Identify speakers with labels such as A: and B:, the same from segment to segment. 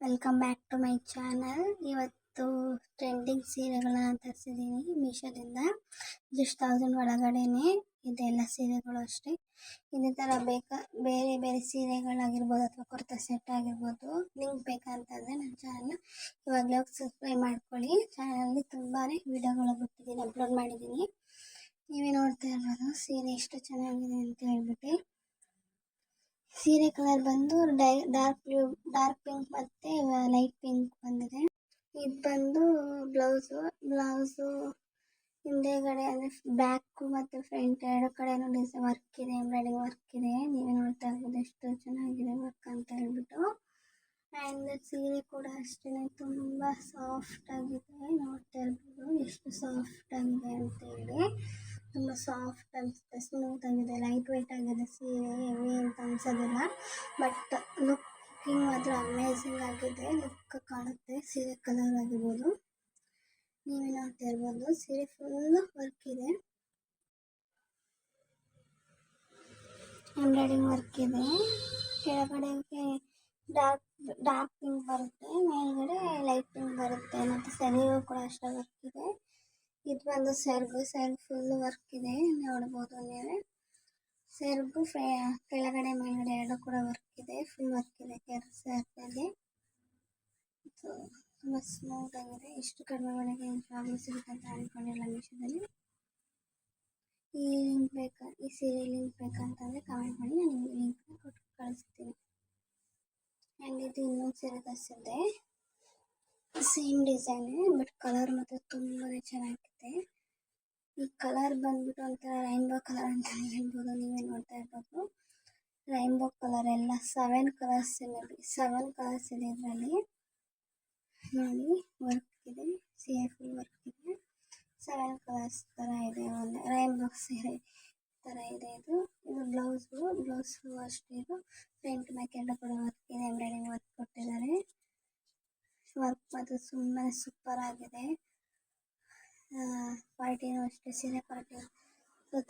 A: Welcome back to my channel ಇವತ್ತು trending ಸೀರೆಗಳನ್ನ ತರಿಸಿದ್ದೀನಿ ಮೀಶೋದಿಂದ. ಜಸ್ಟ್ ತೌಸಂಡ್ ಒಳಗಡೆನೆ ಇದೆಲ್ಲ ಸೀರೆಗಳು ಅಷ್ಟೇ. ಇದೇ ಥರ ಬೇಕಾ, ಬೇರೆ ಬೇರೆ ಸೀರೆಗಳಾಗಿರ್ಬೋದು ಅಥವಾ ಕುರ್ತಾ ಸೆಟ್ ಆಗಿರ್ಬೋದು. ಲಿಂಕ್ ಬೇಕಂತಂದರೆ ನನ್ನ ಚಾನಲ್ನ ಇವಾಗಲೇ ಹೋಗಿ ಸಬ್ಸ್ಕ್ರೈಬ್ ಮಾಡ್ಕೊಳ್ಳಿ. ಚಾನಲಲ್ಲಿ ತುಂಬಾ ವೀಡಿಯೋಗಳು ಬಿಟ್ಟಿದ್ದೀನಿ ಅಪ್ಲೋಡ್ ಮಾಡಿದ್ದೀನಿ ನೀವೇ ನೋಡ್ತಾ ಇರ್ಬೋದು ಸೀರೆ ಎಷ್ಟು ಚೆನ್ನಾಗಿದೆ ಅಂತ ಹೇಳ್ಬಿಟ್ಟು. ಸೀರೆ ಕಲರ್ ಬಂದು dye dark blue dark pink ಮತ್ತು ಲೈಟ್ ಪಿಂಕ್ ಬಂದಿದೆ. ಇದು ಬಂದು ಬ್ಲೌಸು ಬ್ಲೌಸು ಹಿಂದೆಗಡೆ ಅಂದರೆ ಬ್ಯಾಕು ಮತ್ತು ಫ್ರಂಟ್ ಎರಡು ಕಡೆನೂ ಡಿಸೈನ್ ವರ್ಕ್ ಇದೆ ಎಂಬ್ರಾಯ್ಡಿಂಗ್ ವರ್ಕ್ ಇದೆ. ನೀವೇ ನೋಡ್ತಾ ಇರ್ಬೋದು ಎಷ್ಟು ಚೆನ್ನಾಗಿದೆ ವರ್ಕ್ ಅಂತ ಹೇಳ್ಬಿಟ್ಟು. ಆ್ಯಂಡ್ ಸೀರೆ ಕೂಡ ಅಷ್ಟೇ ತುಂಬ ಸಾಫ್ಟಾಗಿದೆ ನೋಡ್ತಾ ಇರ್ಬೋದು ಎಷ್ಟು ಸಾಫ್ಟಾಗಿದೆ ಅಂತೇಳಿ ತುಂಬ ಸಾಫ್ಟ್ ಅನಿಸುತ್ತೆ ಸ್ಮೂತ್ ಆಗಿದೆ ಲೈಟ್ ವೆಯ್ಟ್ ಆಗಿದೆ, ಸೀರೆ ಹೆವಿ ಅಂತ ಅನ್ಸೋದಿಲ್ಲ. ಬಟ್ ಲುಕ್ಕಿಂಗ್ ಮಾತ್ರ ಅಮೇಝಿಂಗ್ ಆಗಿದೆ ಲುಕ್ ಕಾಣುತ್ತೆ, ಸೀರೆ ಕಲರ್ ಆಗಿರ್ಬೋದು. ನೀವೇನೋ ಅಂತ ಇರ್ಬೋದು? ಸೀರೆ ಫುಲ್ ವರ್ಕ್ ಇದೆ. ಎಂಬ್ರಾಯ್ಡಿಂಗ್ ವರ್ಕ್ ಇದೆ. ಕೆಳಗಡೆ ಡಾರ್ಕ್ ಡಾರ್ಕ್ ಪಿಂಕ್ ಬರುತ್ತೆ, ಮೇಲ್ಗಡೆ ಲೈಟ್ ಪಿಂಕ್ ಬರುತ್ತೆ, ಮತ್ತು ಸರಿಯೂ ಕೂಡ ಅಷ್ಟೇ ವರ್ಕ್ ಇದೆ. ಇದು ಬಂದು ಸೆರ್ಬ್ ಸೆರ್ಬ್ ಫುಲ್ ವರ್ಕ್ ಇದೆ ನೋಡಬಹುದು ನೀವೇ. ಸೆರ್ಬ್ ಕೆಳಗಡೆ, ಮೇಲ್ಗಡೆ ಎರಡು ಕೂಡ ವರ್ಕ್ ಇದೆ ಫುಲ್ ವರ್ಕ್ ಇದೆ ಕೆರ್ ತುಂಬಾ ತುಂಬ ಸ್ಮೂತ್ ಆಗಿದೆ. ಇಷ್ಟು ಕಡಿಮೆ ಒಳಗೆ ಪ್ರಾಬ್ಲಮ್ ಸಿಗುತ್ತೆ ಅಂತ ಅಂದ್ಕೊಂಡಿಲ್ಲ ಮೀಶೋದಲ್ಲಿ. ಈ ಲಿಂಕ್ ಬೇಕಾ, ಈ ಸೀರೆ ಲಿಂಕ್ ಬೇಕಂತಂದರೆ ಕಮೆಂಟ್ ಮಾಡಿ, ನಾನು ನಿಮಗೆ ಲಿಂಕ್ನ ಕೊಟ್ಟು ಕಳಿಸ್ತೀನಿ. ಆ್ಯಂಡ್ ಇದು ಇನ್ನೊಂದು ಸೀರೆ ತರಿಸಿದ್ದೆ. ಸೇಮ್ ಡಿಸೈನ್ ಬಟ್ ಕಲರ್ ಮಾತ್ರ ತುಂಬಾ ಚೆನ್ನಾಗಿದೆ. ಈ ಕಲರ್ ಬಂದ್ಬಿಟ್ಟು ಒಂಥರ ರೈನ್ಬೋ ಕಲರ್ ಅಂತ ಹೇಳ್ಬೋದು, ನೀವೇ ನೋಡ್ತಾ ಇರ್ಬೋದು. ರೈನ್ಬೋ ಕಲರ್ ಎಲ್ಲ ಸೆವೆನ್ ಕಲರ್ಸ್ ಇದೆ ಸೆವೆನ್ ಕಲರ್ಸ್ ಇದೆ ಇದರಲ್ಲಿ. ನೋಡಿ ವರ್ಕ್ ಇದೆ ಸೀರೆ ವರ್ಕ್ ಇದೆ. ಸೆವೆನ್ ಕಲರ್ಸ್ ಥರ ಇದೆ, ಒಂದು ರೈನ್ಬೋ ಸೀರೆ ಥರ ಇದೆ ಇದು. ಇದು ಬ್ಲೌಸು ಬ್ಲೌಸು ಅಷ್ಟೇ ಇದು. ಫ್ರಂಟ್ ಮ್ಯಾಕೆಲ್ಲ ಕೂಡ ವರ್ಕ್ ಇದೆ ಎಂಬ್ರಾಯ್ಡಿಂಗ್ ವರ್ಕ್ ಕೊಟ್ಟಿದ್ದಾರೆ. ವರ್ಕ್ ಮಾತ್ರ ಸುಮ್ಮನೆ ಸೂಪರ್ ಆಗಿದೆ. ಕ್ವಾಲಿಟಿನೂ ಅಷ್ಟೇ ಸೀರೆ ಕ್ವಾಲಿಟಿ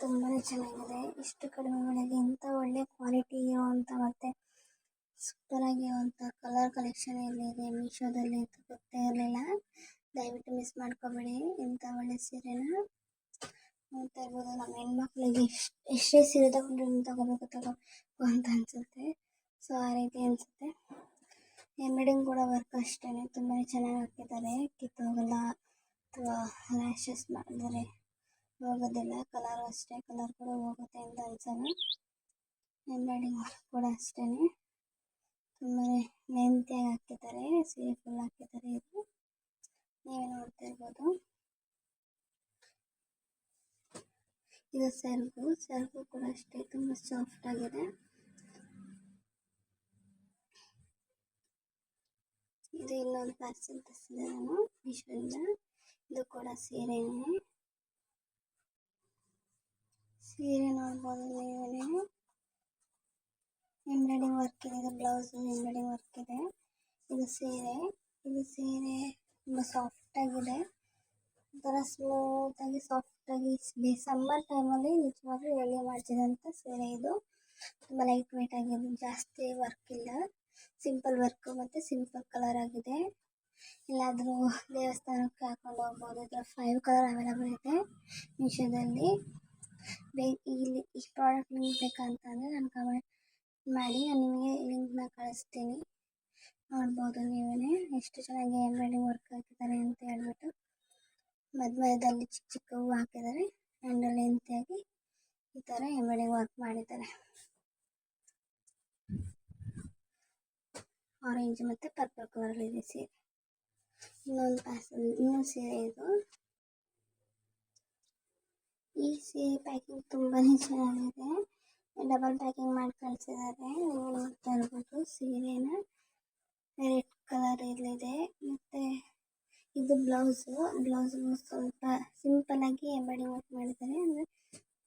A: ತುಂಬಾ ಚೆನ್ನಾಗಿದೆ. ಇಷ್ಟು ಕಡಿಮೆ ಬೆಲೆಗೆ ಇಂಥ ಒಳ್ಳೆ ಕ್ವಾಲಿಟಿ ಇರುವಂಥ ಮತ್ತು ಸೂಪರಾಗಿ ಇರುವಂಥ ಕಲರ್ ಕಲೆಕ್ಷನ್ ಇಲ್ಲಿದೆ ಮೀಶೋದಲ್ಲಿ ಅಂತ ಗೊತ್ತೇ ಇರಲಿಲ್ಲ. ದಯವಿಟ್ಟು ಮಿಸ್ ಮಾಡ್ಕೋಬೇಡಿ. ಇಂಥ ಒಳ್ಳೆ ಸೀರೆನ ನೋಡ್ತಾ ಇರ್ಬೋದು. ನಮ್ಮ ಹೆಣ್ಮಕ್ಳಿಗೆ ಎಷ್ಟು, ಎಷ್ಟೇ ಸೀರೆ ತಗೊಂಡ್ರೆ ತಗೋಬೇಕು ತಗೋಬೇಕು ಅಂತ ಅನಿಸುತ್ತೆ. ಸೊ ಆ ರೀತಿ ಅನಿಸುತ್ತೆ. ಎಂಬ್ರಾಯ್ಡಿಂಗ್ ಕೂಡ ವರ್ಕ್ ಅಷ್ಟೇ ತುಂಬಾ ಚೆನ್ನಾಗಿ ಹಾಕಿದ್ದಾರೆ. ಕಿತ್ತೋಗಲ್ಲ ಅಥವಾ ರ್ಯಾಷಸ್ ಮಾಡಿದರೆ ಹೋಗೋದಿಲ್ಲ. ಕಲರ್ ಅಷ್ಟೇ. ಕಲರ್ ಕೂಡ ಹೋಗುತ್ತೆ ಅಂತ ಅನ್ಸಲ್ಲ. ಎಂಬ್ರಾಯ್ಡಿಂಗ್ ವರ್ಕ್ ಕೂಡ ಅಷ್ಟೇ ತುಂಬಾ ಲೆಂತಿಯಾಗಿ ಹಾಕಿದ್ದಾರೆ. ಸೀರೆ ಫುಲ್ ಹಾಕಿದ್ದಾರೆ ಇದು. ನೀವೇ ನೋಡ್ತಾ ಇರ್ಬೋದು ಇದು ಸೆಲ್ಫು ಸೆಲ್ಫು ಕೂಡ ಅಷ್ಟೇ. ತುಂಬ ಸಾಫ್ಟ್ ಆಗಿದೆ. ಇದು ಇಲ್ಲೊಂದು ಪಾರ್ಸೆಲ್ ತರಿಸಿದೆ ನಾನು ಮೀಶೋದಿಂದ ಇದು. ಕೂಡ ಸೀರೆನೇ ಸೀರೆ ನೋಡ್ಬೋದು ನೀವೇ ಎಂಬ್ರಾಯ್ಡಿಂಗ್ ವರ್ಕ್ ಇದೆ ಇದು ಬ್ಲೌಸ್ ಎಂಬ್ರಾಯ್ಡಿಂಗ್ ವರ್ಕ್ ಇದೆ. ಇದು ಸೀರೆ. ಇದು ಸೀರೆ ತುಂಬ ಸಾಫ್ಟ್ ಆಗಿದೆ. ಒಂಥರ ಸ್ಮೂತ್ ಆಗಿ ಸಾಫ್ಟ್ ಆಗಿ ಸಮ್ಮರ್ ಟೈಮಲ್ಲಿ ನಿಜವಾಗ್ಲೂ ಎಳೆ ಮಾಡ್ತಿದಂತ ಸೀರೆ ಇದು. ತುಂಬ ಲೈಟ್ ವೆಯ್ಟ್ ಆಗಿದೆ ಜಾಸ್ತಿ ವರ್ಕ್ ಇಲ್ಲ. ಸಿಂಪಲ್ ವರ್ಕ್ ಮತ್ತು ಸಿಂಪಲ್ ಕಲರ್ ಆಗಿದೆ. ಎಲ್ಲಾದರೂ ದೇವಸ್ಥಾನಕ್ಕೆ ಹಾಕೊಂಡು ಹೋಗ್ಬೋದು, ಇದರ ಫೈವ್ ಕಲರ್ ಅವೈಲಬಲ್ ಇದೆ ಮೀಶೋದಲ್ಲಿ ಬೇ, ಇಲ್ಲಿ ಈ ಪ್ರಾಡಕ್ಟ್ ಲಿಂಕ್ ಬೇಕಂತಂದರೆ ನಾನು ಕಮೆಂಟ್ ಮಾಡಿ, ನಾನು ನಿಮಗೆ ಲಿಂಕ್ನ ಕಳಿಸ್ತೀನಿ. ನೋಡ್ಬೋದು ನೀವೇ ಎಷ್ಟು ಚೆನ್ನಾಗಿ ಎಂಬ್ರಾಯ್ಡಿಂಗ್ ವರ್ಕ್ ಹಾಕಿದ್ದಾರೆ ಅಂತ ಹೇಳ್ಬಿಟ್ಟು. ಮಧ್ಯದಲ್ಲಿ ಚಿಕ್ಕ ಚಿಕ್ಕ ಹೂವು ಹಾಕಿದ್ದಾರೆ ಆ್ಯಂಡ್ ಎಂತಿಯಾಗಿ ಈ ಥರ ಎಂಬ್ರಾಯ್ಡಿಂಗ್ ವರ್ಕ್ ಮಾಡಿದ್ದಾರೆ. ಆರೆಂಜ್ ಮತ್ತು ಪರ್ಪಲ್ ಕಲರಲ್ಲಿದೆ ಸೀರೆ. ಇನ್ನೊಂದು ಪ್ಯಾಸ್ ಇನ್ನೊಂದು ಸೀರೆ ಇದು. ಈ ಸೀರೆ ಪ್ಯಾಕಿಂಗ್ ತುಂಬಾ ಚೆನ್ನಾಗಿದೆ. ಡಬಲ್ ಪ್ಯಾಕಿಂಗ್ ಮಾಡಿ ಕಳಿಸಿದ್ದಾರೆ. ನೀವು ನೋಡ್ತಾ ಇರ್ಬೋದು ಸೀರೆನ. ರೆಡ್ ಕಲರ್ ಇಲ್ಲಿದೆ. ಮತ್ತು ಇದು ಬ್ಲೌಸು ಬ್ಲೌಸು ಸ್ವಲ್ಪ ಸಿಂಪಲ್ ಆಗಿ ಎಂಬ್ರಾಯ್ಡಿಂಗ್ ವರ್ಕ್ ಮಾಡಿದ್ದಾರೆ. ಅಂದರೆ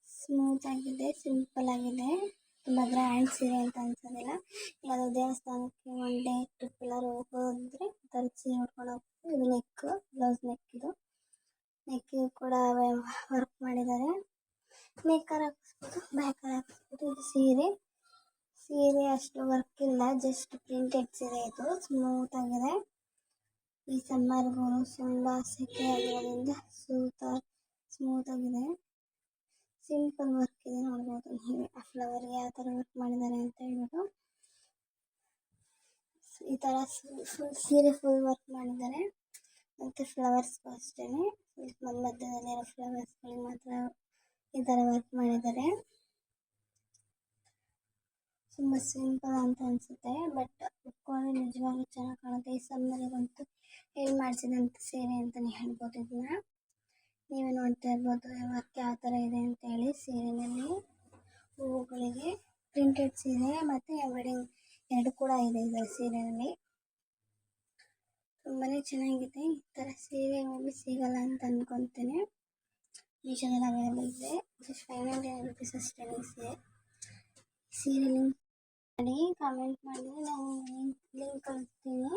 A: ಸ್ಮೂತ್ ಆಗಿದೆ ಸಿಂಪಲ್ ಆಗಿದೆ. ತುಂಬ ಗ್ರ್ಯಾಂಡ್ ಸೀರೆ ಅಂತ ಅನ್ಸೋದಿಲ್ಲ. ಯಾವುದೋ ದೇವಸ್ಥಾನಕ್ಕೆ ಒನ್ ಡೇ ಟ್ರಿಪ್ ಎಲ್ಲರೂ ಹೋಗೋದ್ರೆ ಈ ಥರದ ಸೀರೆ ಉಟ್ಕೊಂಡು ಇದು ನೆಕ್ ಬ್ಲೌಸ್ ನೆಕ್ ಇದು. ನೆಕ್ಕಿಗೂ ಕೂಡ ವರ್ಕ್ ಮಾಡಿದ್ದಾರೆ. ಮೇಕರ್ ಹಾಕಿಸ್ಬೋದು ಬ್ಯಾಕರ್ ಹಾಕಿಸ್ಬೋದು. ಇದು ಸೀರೆ. ಸೀರೆ ಅಷ್ಟು ವರ್ಕ್ ಇಲ್ಲ ಜಸ್ಟ್ ಪ್ರಿಂಟೆಡ್ ಸೀರೆ ಇದು. ಸ್ಮೂತ್ ಆಗಿದೆ. ಈ ಸಮ್ಮರ್ಗೂ ತುಂಬ ಸೆಕೆ ಆಗಿರೋದ್ರಿಂದ ಸೂತ ಸ್ಮೂತ್ ಆಗಿದೆ. ಸಿಂಪಲ್ ವರ್ಕ್ ಇದೆ ನೋಡ್ಬೋದು. ನೀವೇ ಆ ಫ್ಲವರ್ ಯಾವ ಥರ ವರ್ಕ್ ಮಾಡಿದ್ದಾರೆ ಅಂತ ಹೇಳ್ಬಿಟ್ಟು. ಈ ಥರ ಫುಲ್ ಸೀರೆ ಫುಲ್ ವರ್ಕ್ ಮಾಡಿದ್ದಾರೆ. ಮತ್ತು ಫ್ಲವರ್ಸ್ಗೂ ಅಷ್ಟೇ ಮಧ್ಯ ಮಧ್ಯದಲ್ಲಿರೋ ಫ್ಲವರ್ಸ್ಗಳಿಗೆ ಮಾತ್ರ ಈ ಥರ ವರ್ಕ್ ಮಾಡಿದ್ದಾರೆ. ತುಂಬ ಸಿಂಪಲ್ ಅಂತ ಅನಿಸುತ್ತೆ. ಬಟ್ ಉಟ್ಕೊಂಡು ನಿಜವಾಗ್ಲೂ ಚೆನ್ನಾಗಿ ಕಾಣುತ್ತೆ. ಈ ಸಮ್ಮರಿಗಂತೂ ಏನು ಮಾಡಿಸಿದಂಥ ಸೀರೆ ಅಂತಲೇ ಹೇಳ್ಬೋದು ಇದನ್ನ. ನೀವೇ ನೋಡ್ತಾ ಇರ್ಬೋದು ವರ್ಕ್ ಯಾವ ಥರ ಇದೆ ಅಂತೇಳಿ ಸೀರೆನಲ್ಲಿ ಹೂವುಗಳಿಗೆ ಪ್ರಿಂಟೆಡ್ ಸೀರೆ ಮತ್ತು ಎಂಬ್ರಾಯ್ಡಿಂಗ್ ಎರಡು ಕೂಡ ಇದೆ ಇದರ ಸೀರೆಯಲ್ಲಿ. ತುಂಬಾ ಚೆನ್ನಾಗಿದೆ. ಈ ಥರ ಸೀರೆ ಮೇಲೆ ಸಿಗಲ್ಲ ಅಂತ ಅಂದ್ಕೊತೇನೆ ಮೀಶೋದಲ್ಲಿ ಅವೈಲೇಬಲ್ ಇದೆ. ಜಸ್ಟ್ ಫೈವ್ ನೈನ್ ರುಪೀಸ್ ಅಷ್ಟೇ ಸೀರೆ. ಸೀರೆ ಲಿಂಕ್ ಮಾಡಿ ಕಾಮೆಂಟ್ ಮಾಡಿ ನಾನು ಲಿಂಕ್ ಲಿಂಕ್ ಕಳಿಸ್ತೀನಿ.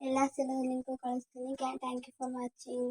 A: ಎಲ್ಲ ಸೀರೆ ಲಿಂಕು ಕಳಿಸ್ತೀನಿ. ಕ್ಯಾ thank you for watching